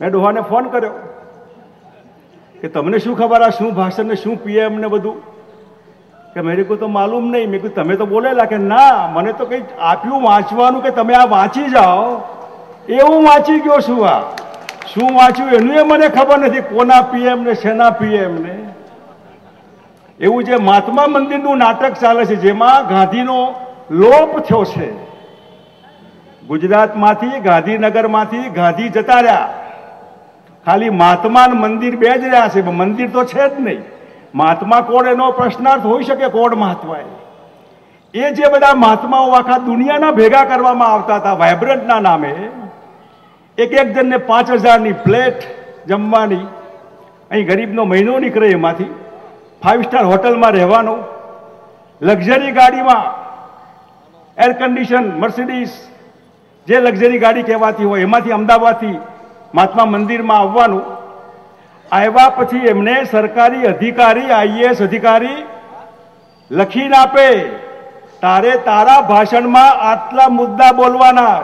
મેં ડોહાને ફોન કર્યો કે તમને શું ખબર આ શું ભાષણ ને શું પીએમ ને બધું? કે મેં કહ્યું તો માલુમ નહીં. મેં કીધું, તમે તો બોલેલા કે ના, મને તો કંઈ આપ્યું વાંચવાનું કે તમે આ વાંચી જાઓ. એવું વાંચી ગયો છું આ. શું વાંચ્યું એનું એ મને ખબર નથી, કોના પીએમ ને શેના પીએમ ને. એવું જે મહાત્મા મંદિરનું નાટક ચાલે છે, જેમાં ગાંધીનો લોપ થયો છે. ગુજરાતમાંથી, ગાંધીનગરમાંથી ગાંધી જતા રહ્યા. ખાલી મહાત્મા મંદિર બે જ રહ્યા છે મંદિર તો છે જ નહીં. મહાત્મા કોણ એનો પ્રશ્નાર્થ હોઈ શકે કોણ મહાત્મા એ જે બધા મહાત્માઓ આખા દુનિયાના ભેગા કરવામાં આવતા હતા વાઇબ્રન્ટના નામે, એક એક જણને પાંચ હજારની પ્લેટ જમવાની, અહીં ગરીબનો મહિનો નીકળે એમાંથી ફાઇવ સ્ટાર હોટલમાં રહેવાનું, લક્ઝરી ગાડીમાં એર કન્ડિશન મર્સિડીઝ જે લક્ઝરી ગાડી કહેવાતી હોય, એમાંથી અમદાવાદથી મહાત્મા મંદિરમાં આવવાનું. આવ્યા પછી એમને સરકારી અધિકારી, આઈએએસ અધિકારી લખીને આપે, તારે તારા ભાષણમાં આટલા મુદ્દા બોલવાના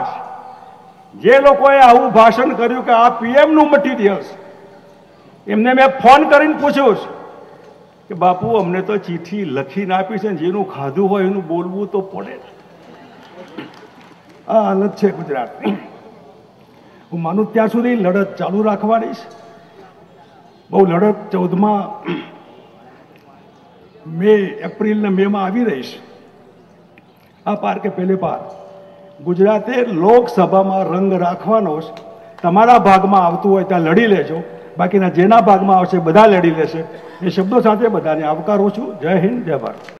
જે લોકોએ આવું ભાષણ કર્યું કે આ પીએમનું મટીરિયલ એમને મેં ફોન કરીને પૂછ્યું કે, બાપુ, અમને તો ચીઠી લખીને આપી છે જેનું ખાધું હોય એનું બોલવું તો પડે આ હાલત છે ગુજરાતની. હું માનું ત્યાં સુધી લડત ચાલુ રાખવાની છે. બહુ લડત ચૌદમાં મે, એપ્રિલ ને મેમાં આવી રહીશ આ પાર કે પેલે પાર. ગુજરાતે લોકસભામાં રંગ રાખવાનો છે. તમારા ભાગમાં આવતું હોય ત્યાં લડી લેજો. બાકીના જેના ભાગમાં આવશે બધા લડી લેશે. એ શબ્દો સાથે બધાને આવકારું છું. જય હિન્દ, જય ભારત.